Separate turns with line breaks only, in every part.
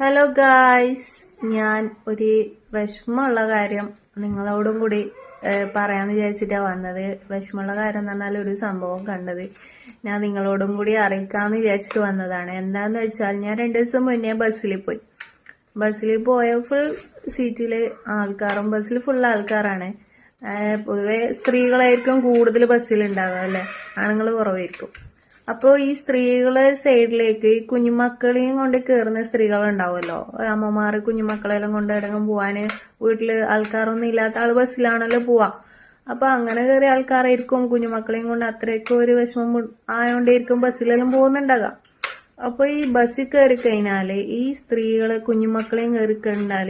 Hello guys ഞാൻ ഒരു വിഷമമുള്ള കാര്യം നിങ്ങളോടും കൂടി പറയാമെന്ന് പറയാന്ന് വിചാരിച്ചിട്ടാ വന്നത്. വിഷമമുള്ള കാര്യം എന്ന് പറഞ്ഞാൽ ഒരു സംഭവം കണ്ടത്. ഞാൻ നിങ്ങളോടും കൂടി അറിയിക്കാന്ന് വിചാരിച്ചിട്ട് വന്നതാണ്. എന്താന്ന് വെച്ചാൽ ഞാൻ രണ്ടു ദിവസം മുന്നേ ബസ്സിൽ പോയി. ബസ്സിൽ പോയ ഫുൾ സീറ്റിൽ ആൾക്കാരും ബസ്സിൽ ഫുൾ ആൾക്കാരാണ്. പൊതുവെ സ്ത്രീകളായിരിക്കും കൂടുതൽ ബസ്സിൽ ഉണ്ടാവുക അല്ലെ? ആണുങ്ങൾ കുറവായിരിക്കും. അപ്പോൾ ഈ സ്ത്രീകളെ സൈഡിലേക്ക് ഈ കുഞ്ഞുമക്കളെയും കൊണ്ട് കയറുന്ന സ്ത്രീകൾ ഉണ്ടാവുമല്ലോ അമ്മമാർ കുഞ്ഞുമക്കളെല്ലാം കൊണ്ട് ഇടങ്ങും പോവാന് വീട്ടിൽ ആൾക്കാരൊന്നും ഇല്ലാത്ത ആൾ ബസ്സിലാണല്ലോ പോവാ. അപ്പൊ അങ്ങനെ കയറിയ ആൾക്കാരായിരിക്കും കുഞ്ഞുമക്കളെയും കൊണ്ട് അത്രയ്ക്കും ഒരു വിഷമം ആയോണ്ടേയിരിക്കും ബസ്സിലെല്ലാം പോകുന്നുണ്ടാകാം അപ്പൊ ഈ ബസ്സിൽ കയറി കഴിഞ്ഞാൽ ഈ സ്ത്രീകളെ കുഞ്ഞുമക്കളെയും കയറി കണ്ടാൽ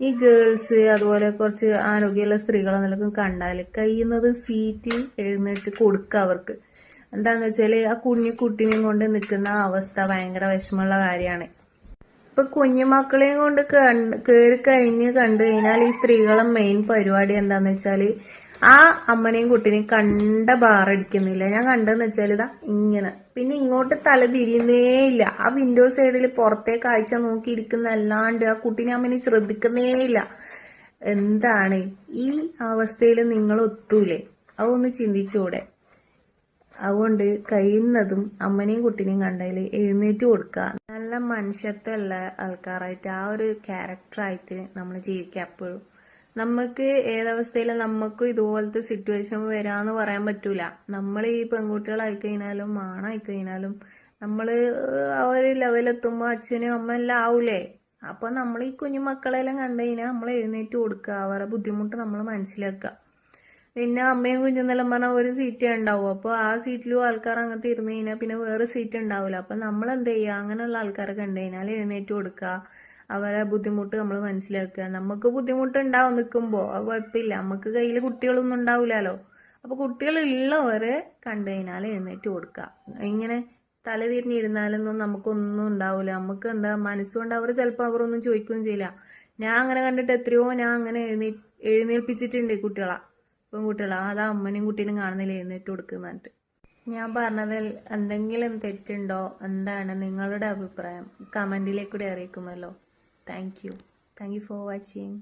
ഈ ഗേൾസ് അതുപോലെ കുറച്ച് ആരോഗ്യമുള്ള സ്ത്രീകളെന്നെല്ലാം കണ്ടാൽ കഴിയുന്നത് സീറ്റ് എഴുന്നേറ്റ് കൊടുക്കുക അവർക്ക്. എന്താന്ന് വെച്ചാൽ ആ കുഞ്ഞു കുട്ടിനെയും കൊണ്ട് നിൽക്കുന്ന അവസ്ഥ ഭയങ്കര വിഷമമുള്ള കാര്യമാണ് ഇപ്പൊ കുഞ്ഞുമക്കളെയും കൊണ്ട് കയറി കഴിഞ്ഞ് കണ്ടു കഴിഞ്ഞാൽ ഈ സ്ത്രീകളെ മെയിൻ പരിപാടി എന്താന്ന് വെച്ചാൽ ആ അമ്മനെയും കുട്ടിനെയും കണ്ട ബാറടിക്കുന്നില്ല ഞാൻ കണ്ടെന്ന് വെച്ചാൽ ഇതാ ഇങ്ങനെ. പിന്നെ ഇങ്ങോട്ട് തല തിരിയുന്നേ ഇല്ല. ആ വിൻഡോ സൈഡിൽ പുറത്തെ കാഴ്ച നോക്കിയിരിക്കുന്ന അല്ലാണ്ട് ആ കുട്ടിനെ അമ്മനെ ശ്രദ്ധിക്കുന്നേ ഇല്ല. എന്താണ്? ഈ അവസ്ഥയിൽ നിങ്ങൾ ഒത്തൂലേ? അതൊന്ന് ചിന്തിച്ചൂടെ? അതുകൊണ്ട് കഴിയുന്നതും അമ്മനെയും കുട്ടിനെയും കണ്ടതിൽ എഴുന്നേറ്റ് കൊടുക്കുക നല്ല മനുഷ്യത്വമുള്ള ആൾക്കാരായിട്ട് ആ ഒരു ക്യാരക്ടറായിട്ട് നമ്മൾ ജീവിക്കുക എപ്പോഴും. നമുക്ക് ഏതവസ്ഥയിലും നമുക്കും ഇതുപോലത്തെ സിറ്റുവേഷൻ വരാന്ന് പറയാൻ പറ്റൂല. നമ്മൾ ഈ പെൺകുട്ടികളായി കഴിഞ്ഞാലും ആണായി കഴിഞ്ഞാലും നമ്മൾ ആ ഒരു ലെവലെത്തുമ്പോൾ അച്ഛനും അമ്മ എല്ലാം ആവൂലേ? അപ്പൊ നമ്മൾ ഈ കുഞ്ഞു മക്കളെല്ലാം കണ്ടു കഴിഞ്ഞാൽ നമ്മൾ എഴുന്നേറ്റ് കൊടുക്കുക അവരുടെ ബുദ്ധിമുട്ട് നമ്മൾ മനസ്സിലാക്കുക പിന്നെ അമ്മയും കുഞ്ഞെന്നെല്ലാം പറഞ്ഞാൽ ഒരു സീറ്റേ ഉണ്ടാവും. അപ്പോൾ ആ സീറ്റിലും ആൾക്കാർ അങ്ങനത്തെ ഇരുന്ന് കഴിഞ്ഞാൽ പിന്നെ വേറെ സീറ്റ് ഉണ്ടാവില്ല അപ്പം നമ്മൾ എന്ത് ചെയ്യുക അങ്ങനെയുള്ള ആൾക്കാരെ ഉണ്ട് കഴിഞ്ഞാൽ എഴുന്നേറ്റ് കൊടുക്കുക അവരെ ബുദ്ധിമുട്ട് നമ്മൾ മനസ്സിലാക്കുക. നമുക്ക് ബുദ്ധിമുട്ട് ഉണ്ടാവും നിൽക്കുമ്പോൾ അത് കുഴപ്പമില്ല. നമുക്ക് കയ്യിൽ കുട്ടികളൊന്നും ഉണ്ടാവില്ലല്ലോ അപ്പോൾ കുട്ടികളുള്ളവരെ കണ്ടു കഴിഞ്ഞാൽ എഴുന്നേറ്റ് കൊടുക്കുക ഇങ്ങനെ തല തിരിഞ്ഞിരുന്നാലൊന്നും നമുക്കൊന്നും ഉണ്ടാവില്ല നമുക്ക് എന്താ മനസ്സുകൊണ്ട് അവർ ചിലപ്പോൾ അവരൊന്നും ചോദിക്കുകയും ചെയ്യില്ല. ഞാൻ അങ്ങനെ കണ്ടിട്ട് എത്രയോ ഞാൻ അങ്ങനെ എഴുന്നേ എഴുന്നേൽപ്പിച്ചിട്ടുണ്ട് കുട്ടികളെ. പെൺകുട്ടികളെ അതാ അമ്മനെയും കുട്ടീനും കാണുന്നില്ല എഴുന്നേറ്റ് കൊടുക്കുന്നിട്ട് ഞാൻ പറഞ്ഞതിൽ എന്തെങ്കിലും തെറ്റുണ്ടോ? എന്താണ് നിങ്ങളുടെ അഭിപ്രായം? കമന്റിലേക്കൂടി അറിയിക്കുമല്ലോ. Thank you. Thank you for watching.